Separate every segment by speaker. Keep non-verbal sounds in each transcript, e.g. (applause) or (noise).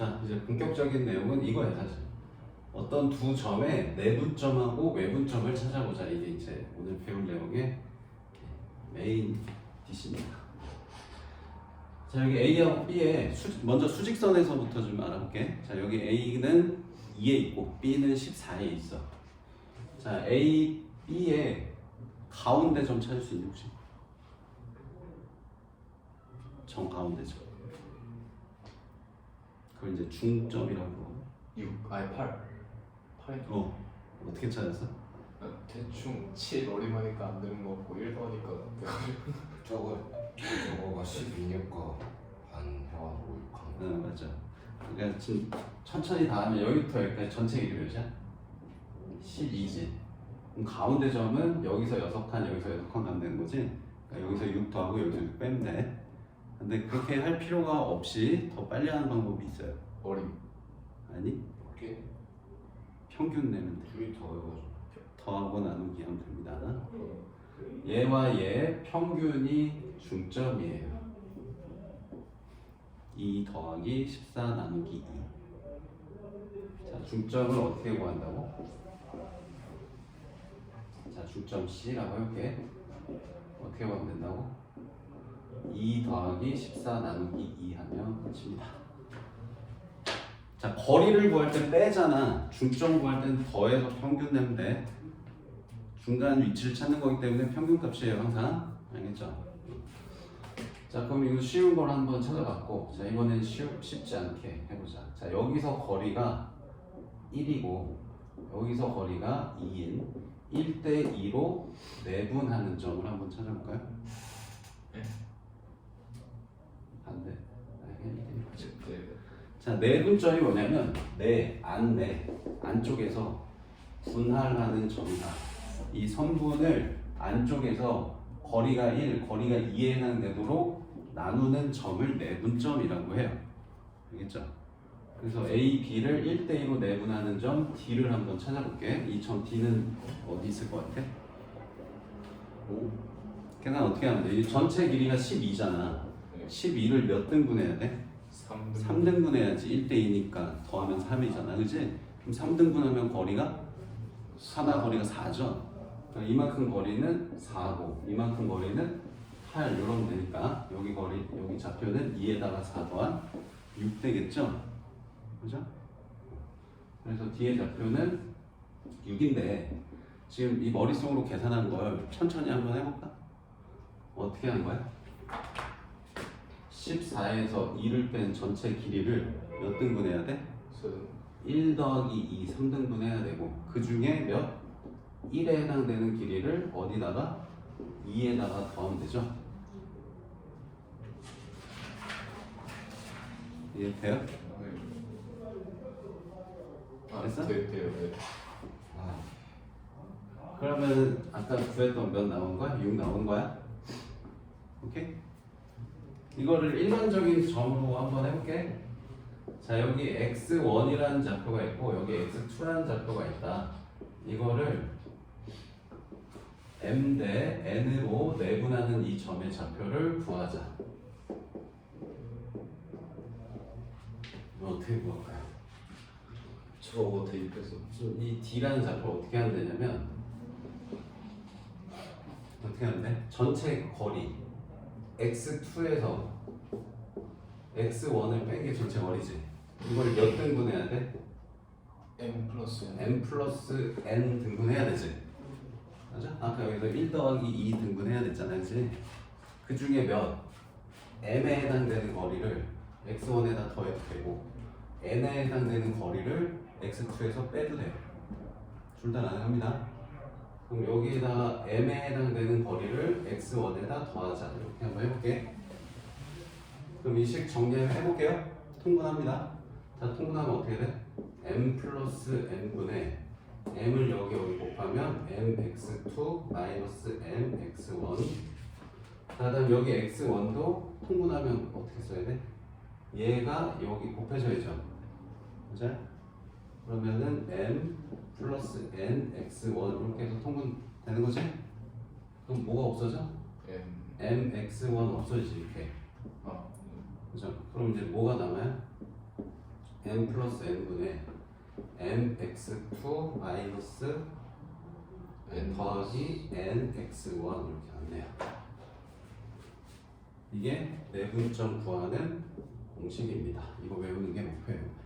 Speaker 1: 자 이제 본격적인 내용은 이거야 사실. 어떤 두 점의 내분점하고 외분점을 찾아보자 이게 이제 오늘 배울 내용의 메인 디시입니다. 자 여기 A하고 B에 수, 먼저 수직선에서부터 좀 알아볼게. 자 여기 A는 2에 있고 B는 14에 있어. 자 A, B의 가운데 점 찾을 수 있니 혹시? 정 가운데 점. 그걸 이제 중점이라고 부르고.
Speaker 2: 6 아니 8 8이
Speaker 1: 어 어떻게 찾았어?
Speaker 2: 대충 7 어림하니까 안 되는 거 같고 1 더하니까 (laughs)
Speaker 3: 저거 저거가 12년과 반 해가지고 6한
Speaker 1: 응 맞아. 그러니까 지금 천천히 다 하면 여기부터 여기까지 전체 길이 몇이야? 12지. 그럼 가운데 점은 여기서 6칸 여기서 6칸 가면 되는 거지. 그러니까 여기서 6 더하고 여기서 6 빼면 돼. 근데 그렇게 할 필요가 없이 더 빨리 하는 방법이 있어요.
Speaker 2: 어림
Speaker 1: 아니
Speaker 3: 이렇게
Speaker 1: 평균 내면 돼.
Speaker 3: 둘이 더 해가지고
Speaker 1: 더하고 나누기 하면 됩니다. 얘와 얘 평균이 중점이에요. 2 더하기 14 나누기 2. 자, 중점을 어떻게 구한다고? 자, 중점 C라고 해볼게. 어떻게 구하면 된다고? 2 더하기 14 나누기 2 하면 끝입니다. 자, 거리를 구할 때 빼잖아. 중점 구할 때는 더해서 평균 내면 돼. 중간 위치를 찾는 거기 때문에 평균 값이에요 항상 알겠죠? 자 그럼 이거 쉬운 걸 한번 찾아봤고 자 이번엔 쉬, 쉽지 않게 해보자 자 여기서 거리가 1이고 여기서 거리가 2인 1대 2로 내분하는 점을 한번 찾아볼까요?
Speaker 2: 네.
Speaker 1: 아, 그냥 1대 1
Speaker 2: 네.
Speaker 1: 자, 내분점이 뭐냐면 내, 안, 내 안쪽에서 분할하는 점이다. 이 선분을 안쪽에서 거리가 1, 거리가 2에 해당 되도록 나누는 점을 내분점이라고 해요. 알겠죠? 그래서 A, B를 1대2로 내분하는 점 D를 한번 찾아볼게. 이 점 D는 어디 있을 것 같아? 오. 계산 어떻게 하면 돼? 이 전체 길이가 12잖아.
Speaker 2: 네.
Speaker 1: 12를 몇 등분해야 돼?
Speaker 2: 3
Speaker 1: 3등분 해야지 1대2니까 더하면 3이잖아 그지? 그럼 3등분하면 거리가 4나 거리가 4죠 그러니까 이만큼 거리는 4고 이만큼 거리는 8 이러면 되니까 여기 거리 여기 좌표는 2에다가 4 더한 6 되겠죠? 그죠? 그래서 뒤에 좌표는 6인데 지금 이 머릿속으로 계산한 걸 천천히 한번 해볼까? 어떻게 하는 거야? 14에서 2를 뺀 전체 길이를 몇 등분해야 돼? 1 더하기 2, 3등분 해야 되고 그 중에 몇? 1에 해당되는 길이를 어디다가? 2에다가 더하면 되죠? 이해 돼요?
Speaker 2: 아,
Speaker 1: 됐어?
Speaker 2: 네, 돼요 네.
Speaker 3: 아
Speaker 1: 그러면 아까 구했던 몇 나온 거야? 6 나온 거야? 오케이? 이거를 일반적인 점으로 한번 해볼게. 자 여기 x1이라는 좌표가 있고 여기 x2라는 좌표가 있다. 이거를 m 대 n으로 내분하는 이 점의 좌표를 구하자. 이거 어떻게 구할까요?
Speaker 2: 저거 대입해서
Speaker 1: 이 D라는 좌표를 어떻게 하면 되냐면 어떻게 하면 돼? 전체 거리 x2에서 x1을 뺀 게 전체 거리지 이걸 몇 등분해야 돼?
Speaker 2: M 플러스 N
Speaker 1: m 플러스 n 등분해야 되지 맞아? 아까 여기서 1 더하기 2 등분해야 됐잖아 그지? 그 중에 몇? m에 해당되는 거리를 x1에다 더해도 되고 n에 해당되는 거리를 x2에서 빼도 돼요 둘 다 가능합니다 그럼 여기에다가 m에 해당되는 거리를 x1에다 더하자 이렇게 한번 해볼게 그럼 이 식 정리해볼게요 통분합니다 자 통분하면 어떻게 돼? m 플러스 n분의 m을 여기 여기 곱하면 mx2 마이너스 mx1 그다음 여기 x1도 통분하면 어떻게 써야 돼? 얘가 여기 곱해져야죠 맞아? 그러면은 m 플러스 n x1 이렇게 해서 통분 되는 거지? 그럼 뭐가 없어져?
Speaker 2: M
Speaker 1: m x1 없어지지 이렇게
Speaker 2: 아
Speaker 1: 그죠? 그럼 이제 뭐가 남아요? m 플러스 n분의 mx2 마이너스 n 더하기 nx1 이렇게 왔네요. 이게 내분점 구하는 공식입니다. 이거 외우는 게 목표예요.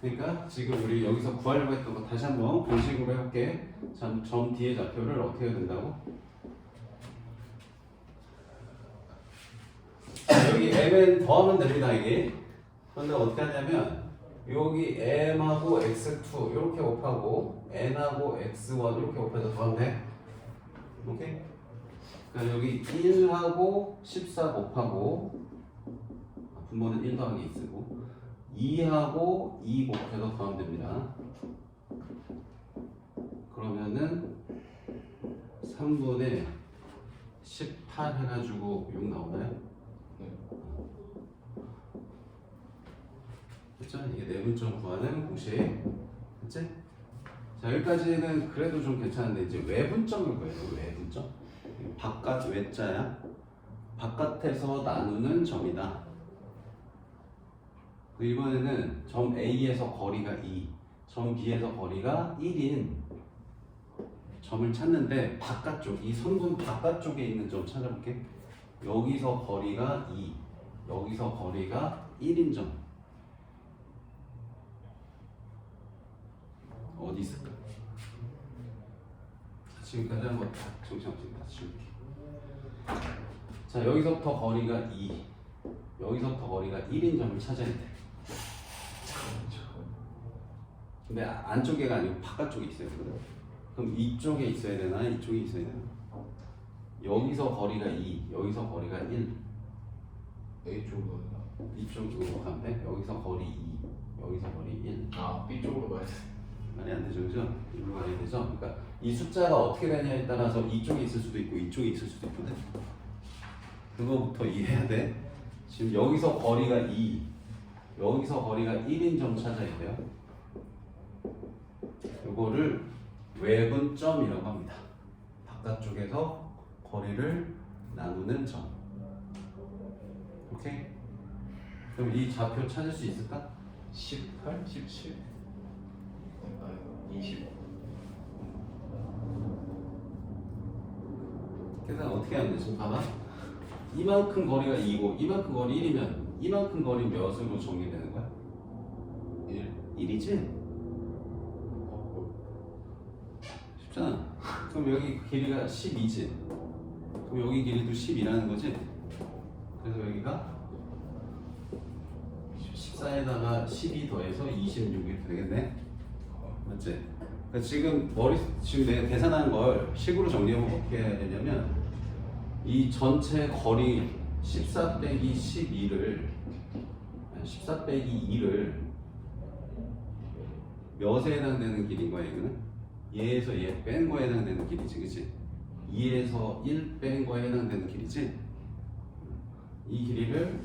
Speaker 1: 그러니까 지금 우리 여기서 구하려고 했던 거 다시 한번 공식으로 해볼게. 점, 점 뒤에 좌표를 어떻게 해야 된다고? 여기 mn 더하면 됩니다 이게. 그런데 어떻게 하냐면 여기 m하고 x2 이렇게 곱하고 n하고 x1 이렇게 곱해서 더하면 돼. 오케이? 그러니까 여기 1하고 14 곱하고 아, 분모는 1 더하기 2 쓰고 2하고 2 곱해서 더하면 됩니다. 그러면은 3분의 18 해가지고 6 나오나요?
Speaker 2: 네.
Speaker 1: 그렇죠? 이게 내분점 구하는 공식. 그치? 자 여기까지는 그래도 좀 괜찮은데 이제 외분점을 구해요. 외분점. 바깥 외자야. 바깥에서 나누는 점이다. 그 이번에는 점 A에서 거리가 2, 점 B에서 거리가 1인 점을 찾는데 바깥쪽, 이 선분 바깥쪽에 있는 점 찾아볼게. 여기서 거리가 2, 여기서 거리가 1인 점. 어디 있을까? 지금까지 한번 다 정신없이 다 지울게. 자 여기서부터 거리가 2, 여기서부터 거리가 1인 점을 찾아야 돼. 근데 안쪽에가 아니고 바깥쪽에 있어야 되거든. 그럼 이쪽에 있어야 되나? 이쪽에 있어야 되나? 여기서 거리가 2, 여기서 거리가 1.
Speaker 2: A 쪽으로
Speaker 1: 이쪽으로 가면 돼. 여기서 거리 2, 여기서 거리 1.
Speaker 2: 아 B 쪽으로 가야 돼.
Speaker 1: 말이 안 되죠, 그죠? 이리로 가야 되죠? 그러니까 이 숫자가 어떻게 되냐에 따라서 이쪽에 있을 수도 있고 이쪽에 있을 수도 있거든. 그거부터 이해해야 돼. 지금 여기서 거리가 2, 여기서 거리가 1인 점 찾아야 돼요. 이거를 외분점이라고 합니다. 바깥쪽에서 거리를 나누는 점. 오케이? 그럼 이 좌표 찾을 수 있을까?
Speaker 2: 18, 17. 아 20.
Speaker 1: 계산 어떻게 하면 돼? 지금 봐봐. 이만큼 거리가 2고 이만큼 거리 1이면 이만큼 거리 몇으로 정리되는 거야?
Speaker 2: 1.
Speaker 1: 1이지?
Speaker 2: 어,
Speaker 1: 쉽잖아. 그럼 여기 길이가 12지? 그럼 여기 길이도 10이라는 거지? 그래서 여기가 14에다가 12 더해서 26 이렇게 되겠네? 맞지? 그러니까 지금 머리 지금 내가 계산한 걸 식으로 정리하면 어떻게 해야 되냐면 이 전체 거리 14 빼기 12를 14 빼기 2를 몇에 해당되는 길인 거야 이거는? 얘에서 얘 뺀 거에 해당되는 길이지 그치? 2에서 1 뺀 거에 해당되는 길이지? 이 길이를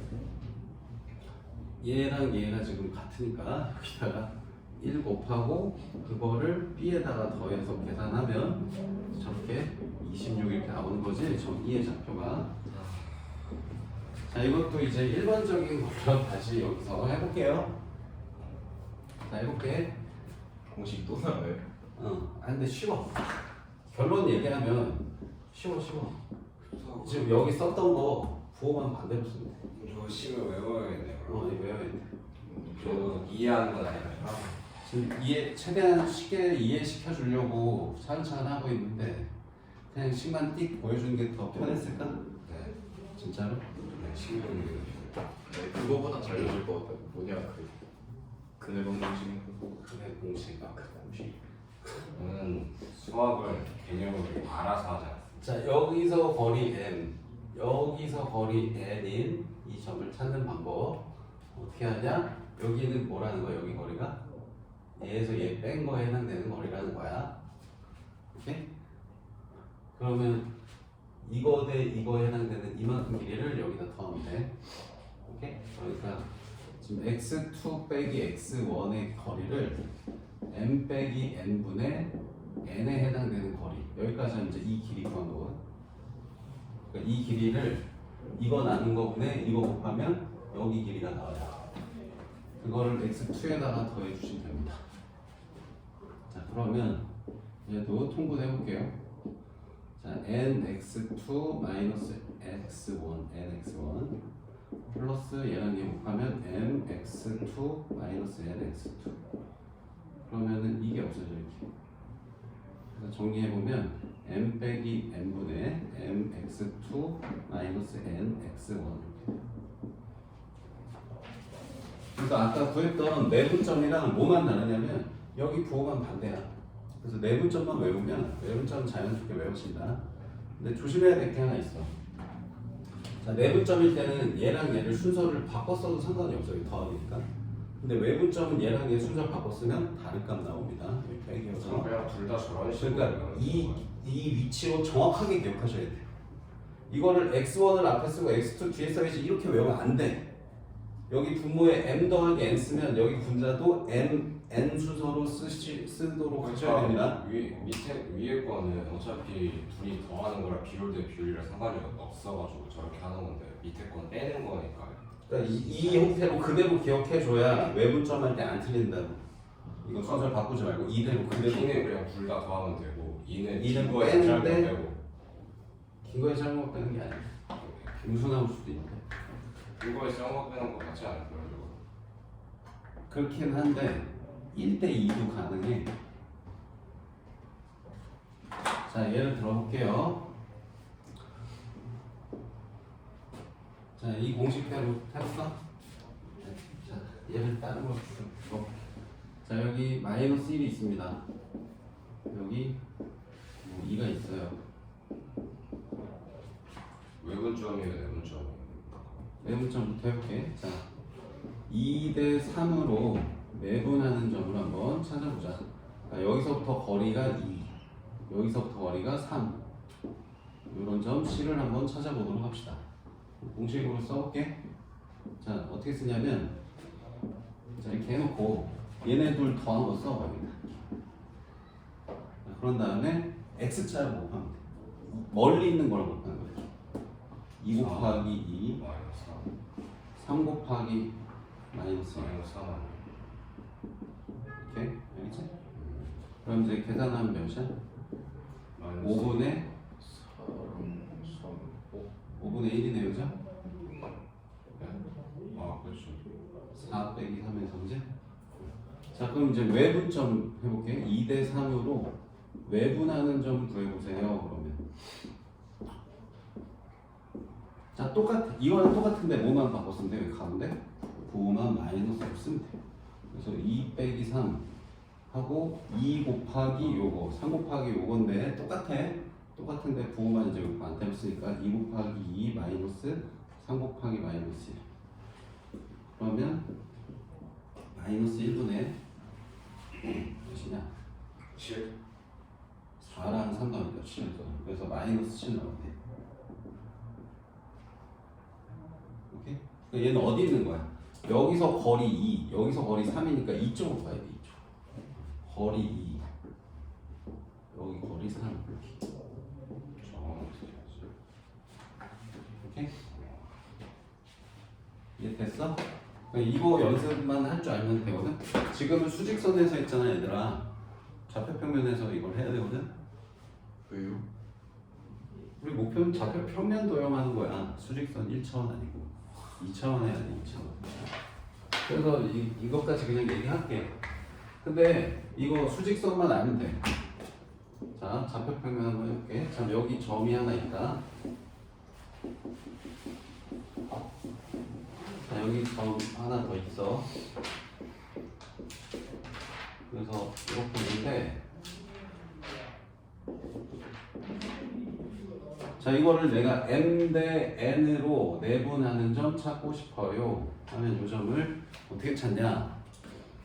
Speaker 1: 얘랑 얘가 지금 같으니까 여기다가 1 곱하고 그거를 B에다가 더해서 계산하면 저렇게 26 이렇게 나오는 거지 점 2의 좌표가 자 이것도 이제 일반적인 걸로 다시 여기서 해볼게요 자 해볼게
Speaker 2: 공식 또 나와요?
Speaker 1: 어, 아 근데 쉬워 결론 얘기하면 쉬워 쉬워 지금 여기 썼던 거 부호만 반대로 쓰면
Speaker 3: 돼저 식을 외워야겠네요.
Speaker 1: 어, 이거 외워야 돼
Speaker 3: 저 이해하는 건 아니라.
Speaker 1: 지금 이해 최대한 쉽게 이해시켜 주려고 차근차근 하고 있는데 그냥 식만 띡 보여주는 게 더 편했을까?
Speaker 3: 네.
Speaker 1: 진짜로?
Speaker 3: 네,
Speaker 2: 그거보다 잘 알려줄 것 같아요. 뭐냐 그 그늘방 공식.
Speaker 1: 그래 공식 아 그래 공식
Speaker 3: 저는 수학을 개념을 알아서 하지 않습니다.
Speaker 1: 자 여기서 거리 n 여기서 거리 n인 이 점을 찾는 방법 어떻게 하냐? 여기는 뭐라는 거야 여기 거리가? 얘에서 얘 뺀 거에 해당되는 거리라는 거야 오케이? 그러면 이거 대 이거에 해당되는 이만큼 길이를 여기다 더하면 돼 오케이? 그러니까 지금 x2 빼기 x1의 거리를 m 빼기 n분의 n에 해당되는 거리 여기까지 하면 이제 이 길이 구한 거거든 그러니까 이 길이를 이거 나눈 거분에 이거 곱하면 여기 길이가 나와요. 그거를 x2에다가 더해 주시면 됩니다. 자 그러면 얘도 통분해 볼게요. 자 nx2 마이너스 x1 nx1 플러스 얘랑 얘 곱하면 mx2 마이너스 nx2 그러면은 이게 없어져 이렇게. 그래서 정리해 보면 m 빼기 n분의 mx2 마이너스 nx1 그래서 아까 구했던 내분점이랑 뭐만 다르냐면 여기 부호만 반대야. 그래서 내분점만 외우면 내분점은 자연스럽게 외우신다. 근데 조심해야 될 게 하나 있어. 자, 내분점일 때는 얘랑 얘를 순서를 바꿨어도 상관이 없어요. 더하기니까. 근데 외분점은 얘랑 얘 순서 바꿨으면 다른 값 나옵니다. 여기 빼기여서.
Speaker 3: 그냥 둘다 저런
Speaker 1: 그러니까 이. 이 위치로 정확하게 기억하셔야 돼요. 이거를 x1을 앞에 쓰고 x2 뒤에 써야지 이렇게 외우면 안 돼. 여기 분모에 m 더하기 n 쓰면 여기 분자도 m n 순서로 쓰시, 쓰도록 하셔야 됩니다.
Speaker 3: 위, 밑에 위에 거는 어차피 둘이 더하는 거랑 비율 대 비율이랑 상관이 없어가지고 저렇게 하는 건데 밑에 건 빼는 거니까
Speaker 1: 그러니까 이, 이 형태로 그대로 기억해줘야 외분점 할 때 안 틀린다고. 이거 순서 바꾸지 말고 이대로 그대로.
Speaker 3: B는 그냥 둘 다 더하면 되고 2는
Speaker 1: 이는
Speaker 3: 거에
Speaker 1: 빼는데
Speaker 3: 잘못 빼고
Speaker 1: 긴 거에 잘못 빼는 게 아니야. 음수 나올 수도 있는데.
Speaker 3: 이거에 쌍거 빼는 거 같지 않을까요? 이거?
Speaker 1: 그렇긴 한데 1대2도 가능해. 자, 예를 들어볼게요. 자, 이 공식대로 해볼까? 자, 얘를 다른 거 줘. 자, 여기 마이너스 1이 있습니다. 여기 뭐 2가 있어요.
Speaker 3: 외분점이에요 내분점
Speaker 1: 매분점부터 해볼게. 자, 2대 3으로 매분하는 점을 한번 찾아보자. 자, 여기서부터 거리가 2, 여기서부터 거리가 3. 이런 점 C를 한번 찾아보도록 합시다. 공식으로 써볼게. 자, 어떻게 쓰냐면, 자, 이렇게 해놓고, 얘네 둘 더한 거 써봐, 여기다. 자, 그런 다음에 X자를 곱하면 돼. 멀리 있는 걸 곱하는 거야. 2 곱하기 2,
Speaker 3: 마이너스 3
Speaker 1: 3 곱하기 마이너스
Speaker 3: 1마 이너스 3 아니에요?
Speaker 1: 이렇게 알겠지? 그럼 이제 계산하면 몇이야?
Speaker 3: 마이너스
Speaker 1: 5분의
Speaker 2: 3 3 5
Speaker 1: 5분의 1이네요 그죠?
Speaker 3: 아 그렇죠
Speaker 1: 4 빼기 3의 성질 자 그럼 이제 외분점 해볼게 2대 3으로 외분하는 점 구해보세요 그러면 자 똑같아 이거는 똑같은데 뭐만 바꿨으면 돼 여기 가운데 부호만 마이너스로 쓰면 돼 그래서 2 빼기 3 하고 2 곱하기 요거 3 곱하기 요건데 똑같아. 똑같은데 부호만 이제 안 때렸으니까 2 곱하기 2 마이너스 3 곱하기 마이너스 1 그러면 마이너스 1분의 몇이냐?
Speaker 3: 7
Speaker 1: 4랑 3 나오니까 7 그래서 마이너스 7 나오네. 오케이? 그러니까 얘는 어디 있는 거야? 여기서 거리 2 여기서 거리 3이니까 이쪽으로 가야 돼 이쪽 거리 2 여기 거리 3 이렇게
Speaker 3: 저건 어떻게 하지?
Speaker 1: 오케이? 이해 됐어? 이거 연습만 할 줄 알면 되거든? 지금은 수직선에서 했잖아 얘들아 좌표평면에서 이걸 해야 되거든?
Speaker 2: 왜요?
Speaker 1: 우리 목표는 좌표 평면 도형하는 거야 수직선 1차원 아니고 2차원 해야 돼 2차원. 그래서 이, 이것까지 그냥 얘기할게 근데 이거 수직선만 알면 돼 자 좌표평면 한번 해볼게. 자 여기 점이 하나 있다. 자 여기 점 하나 더 있어. 그래서 이렇게 있는데 자 이거를 내가 m 대 n으로 내분하는 점 찾고 싶어요. 하면 이 점을 어떻게 찾냐?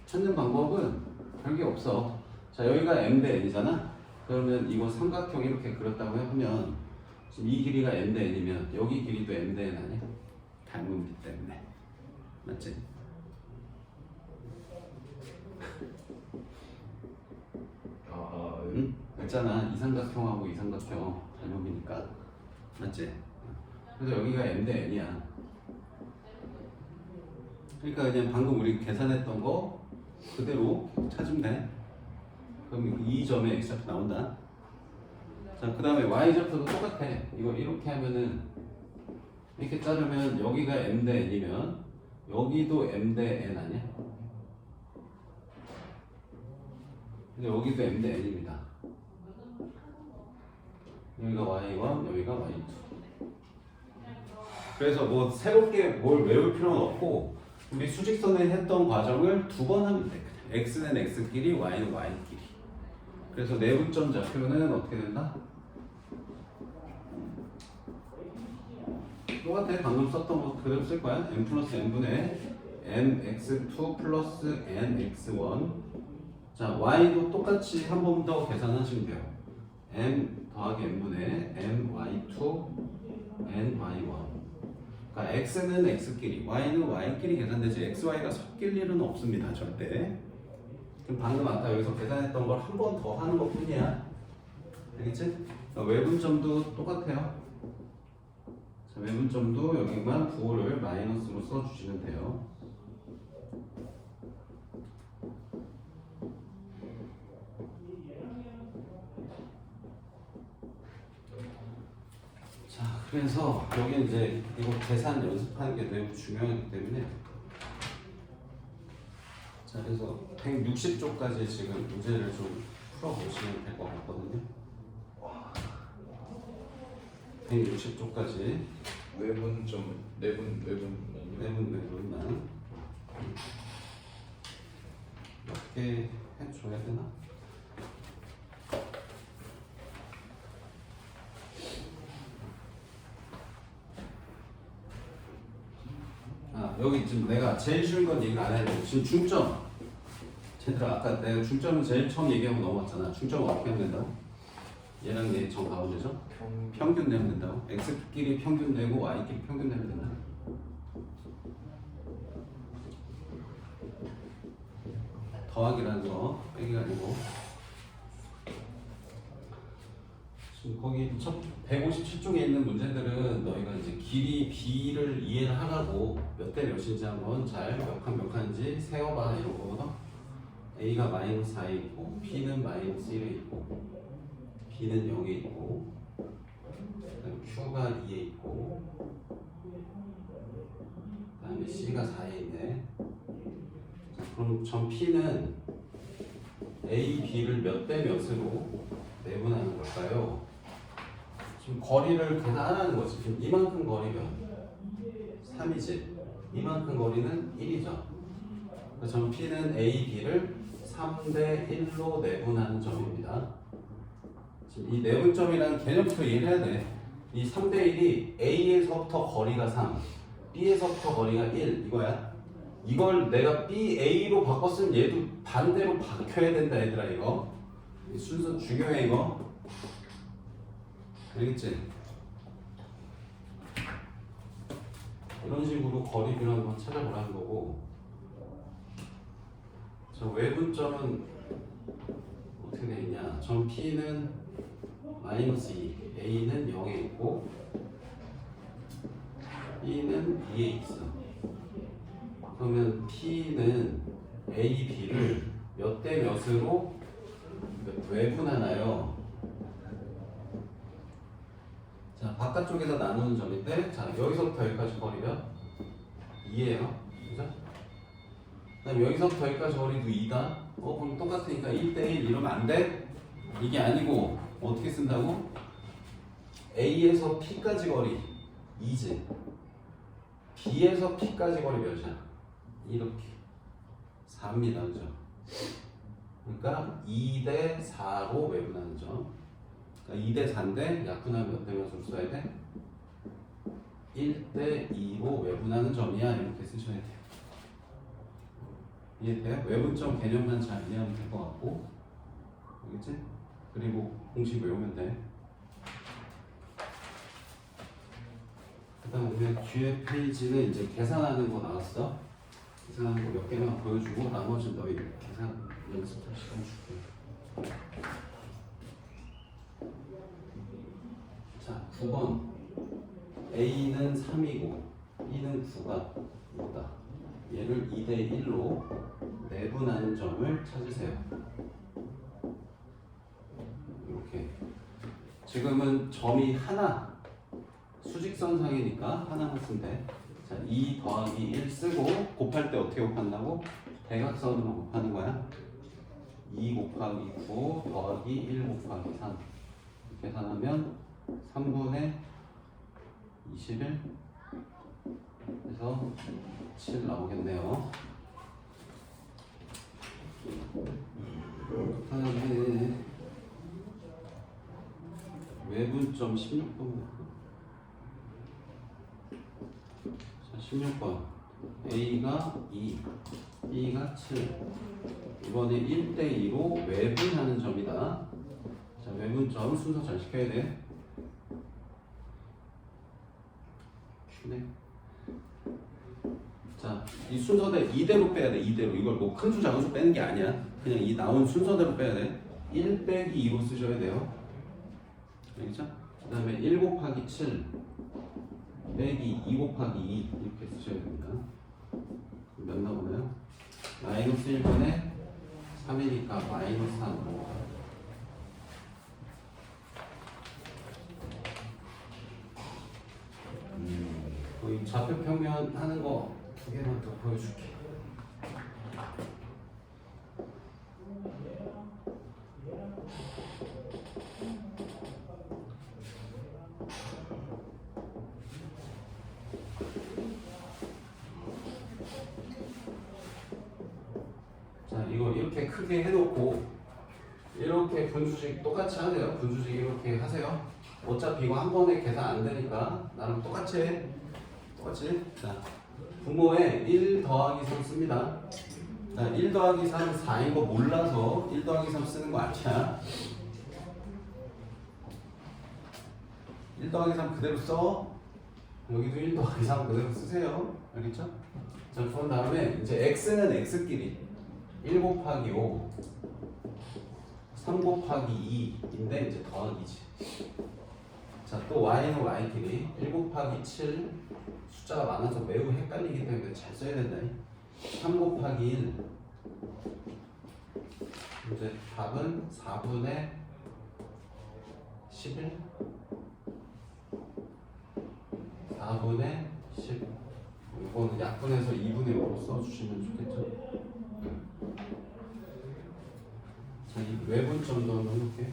Speaker 1: 찾는 방법은 별게 없어. 자 여기가 m 대 n이잖아. 그러면 이거 삼각형 이렇게 그렸다고 하면 지금 이 길이가 m 대 n이면 여기 길이도 m 대 n 아니야? 닮은기 때문에. 맞지?
Speaker 2: 아, 아
Speaker 1: 응? 있잖아. 이 삼각형하고 이 삼각형. 닮음이니까 맞지? 그래서 여기가 m 대 n이야. 그러니까 그냥 방금 우리 계산했던 거 그대로 찾으면 돼. 그럼 이 점에 x좌표 나온다. 자, 그 다음에 y좌표도 똑같아. 이거 이렇게 하면은 이렇게 자르면 여기가 m 대 n이면 여기도 m 대 n 아니야? 근데 여기도 m 대 n입니다. 여기가 y1, 여기가 y2. 그래서 뭐 새롭게 뭘 외울 필요는 없고 우리 수직선에 했던 과정을 두 번 하면 돼. x는 x끼리, y는 y끼리. 그래서 내분점 좌표는 어떻게 된다? 똑같아. 방금 썼던 거 그대로 쓸 거야. m 플러스 n분의 mx2 플러스 nx1 자, y도 똑같이 한 번 더 계산하시면 돼요. M 더하기 n분의 my2 ny1 그러니까 x는 x끼리, y는 y끼리 계산되지 x, y가 섞일 일은 없습니다. 절대. 그럼 방금 아까 여기서 계산했던 걸 한 번 더 하는 것 뿐이야. 알겠지? 그러니까 외분점도 똑같아요. 자, 외분점도 여기만 부호를 마이너스로 써주시면 돼요. 자, 그래서 여기 이제 이거 계산 연습하는 게 매우 중요하기 때문에 자, 그래서 160쪽까지 지금 문제를 좀 풀어보시면 될 것 같거든요. 160쪽까지
Speaker 2: 외분 좀 내분 외분
Speaker 1: 내분 내분만 몇개 해줘야 되나? 아 여기 지금 내가 제일 쉬운 건 얘기를 안 해도 지금 중점 얘들아 아까 내가 중점은 제일 처음 얘기하고 넘어갔잖아 중점은 어떻게 하면 된다고? 얘랑 얘 정 가운데죠?
Speaker 2: 평
Speaker 1: 평균 내면 된다고? x끼리 평균 내고 y끼리 평균 내면 된다. 더하기라는 거 빼기가 아니고 지금 거기 첫 157쪽에 있는 문제들은 너희가 이제 길이 b를 이해를 하라고 몇 대 몇인지 한번 잘몇칸몇 칸인지 세어봐 이런 거거든. a가 마이너스 4에 있고 b는 마이너스 1에 있고 b는 0에 있고 그다음에 Q가 2에 있고 그다음에 C가 4에 있네. 자, 그럼 전 P는 A, B를 몇 대 몇으로 내분하는 걸까요? 지금 거리를 계산하는 거지. 지금 이만큼 거리면 3이지. 이만큼 거리는 1이죠. 그래서 전 P는 A, B를 3대 1로 내분하는 점입니다. 지금 이 내분점이라는 개념부터 이해해야 돼. 이 3대 1이 A에서부터 거리가 3, B에서부터 거리가 1 이거야. 이걸 내가 B, A로 바꿨으면 얘도 반대로 바뀌어야 된다 얘들아 이거. 이 순서 중요해 이거. 알겠지? 이런 식으로 거리를 한번 찾아보라는 거고 저 외분점은 어떻게 돼 있냐? 전 P는 마이너스 2, A는 0에 있고 B는 2에 있어. 그러면 P는 A, B를 몇 대 몇으로 몇- 외분하나요? 자, 바깥쪽에서 나누는 점인데, 자, 여기서부터 여기까지 거리가 2예요. 그죠? 그다음 여기서부터 여기까지 거리도 2다. 어, 그럼 똑같으니까 1대1 이러면 안 돼? 이게 아니고, 어떻게 쓴다고? A에서 P까지 거리 2지. B에서 P까지 거리 몇이야? 이렇게 4입니다. 그죠? 그러니까 2대 4로 외분하는 점. 그러니까 2대 4인데 약분하면 몇대 몇으로 써야 돼? 1대 2로 외분하는 점이야. 이렇게 쓰셔야 돼요. 이해돼요? 외분점 개념만 잘 이해하면 될 것 같고 알겠지? 그리고 공식 외우면 돼. 그 다음 우리가 뒤에 페이지는 이제 계산하는 거 나왔어. 계산하는 거 몇 개만 보여주고 나머지 너희 계산 연습할 시간 줄게. 자, 9번. A는 3이고 B는 9가 있다. 얘를 2대 1로 내분하는 점을 찾으세요. 이렇게. 지금은 점이 하나 수직선상이니까 하나만 돼. 자, 2 더하기 1 쓰고 곱할 때 어떻게 곱한다고? 대각선으로 곱하는 거야. 2 곱하기 9 더하기 1 곱하기 3 계산하면 3분의 21 그래서 7 나오겠네요. 그다음에 외분점 16번. 자 16번. A가 2 B가 7 이번에 1대2로 외분하는 점이다. 자 외분점 순서 잘 시켜야 돼 네 자 이 순서대로 이대로 빼야 돼 이대로 이걸 뭐 큰 수 작은 수 빼는 게 아니야 그냥 이 나온 순서대로 빼야 돼 1 빼기 2로 쓰셔야 돼요 알겠죠? 그 다음에 1 곱하기 7 빼기 2 곱하기 2 이렇게 쓰셔야 됩니다. 몇 나오나요? 마이너스 1분의 3이니까 마이너스 3 좌표 평면 하는 거 두 개만 더 보여줄게. 자 이거 이렇게 크게 해놓고 이렇게 분수식 똑같이 하세요. 분수식 이렇게 하세요. 어차피 이거 한 번에 계산 안 되니까 나랑 똑같이 해 똑같이 자 분모에 1 더하기 3 씁니다. 자 1 더하기 3 4인 거 몰라서 1 더하기 3 쓰는 거 아니야? 1 더하기 3 그대로 써. 여기도 1 더하기 3 그대로 쓰세요. 알겠죠? 자 그런 다음에 이제 x는 x끼리. 1 곱하기 5 3 곱하기 2인데 이제 더하기지. 자 또 y는 y끼리. 1 곱하기 7 숫자가 많아서 매우 헷갈리기 때문에 잘 써야 된다 3 곱하기 1 이제 답은 4분의 11 4분의 10 이거는 약분해서 2분의 5로 써주시면 좋겠죠? 자, 이 외분점도 한번 해볼게.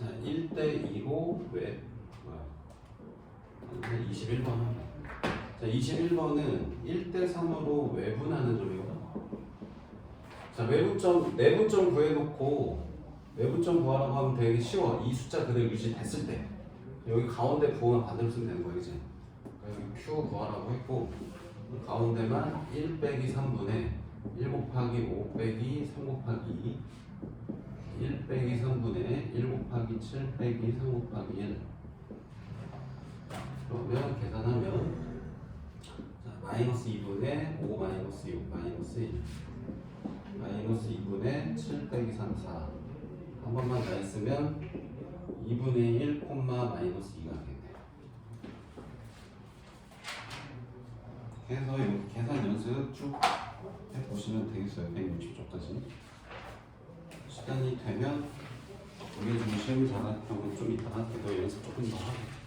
Speaker 1: 자, 1대2로 외, 뭐야. 21번. 자, 21번은 1대3으로 외분하는 점이거든. 자, 외분점, 내분점 구해놓고 외분점 구하라고 하면 되게 쉬워. 이 숫자 그대로 유지됐을 때. 여기 가운데 부호만 반대로 쓰면 되는 거야, 이제. 여기 Q 구하라고 했고 가운데만 1 빼기 3분의 1 곱하기 5 빼기 3 곱하기 2 1 빼기 3분의 1 곱하기 7 빼기 3 곱하기 1 그러면 계산하면 자, 마이너스 2분의 5 마이너스 6 마이너스 1 마이너스 2분의 7 빼기 3 4 한 번만 더 있으면 2분의 1 콤마 마이너스 2가 되겠네요 그래서 이 계산 연습 쭉 해보시면 되겠어요. 160쪽까지. 시간이 되면 우리 중심 자각형은 좀 이따가 더 연습 조금 더 하고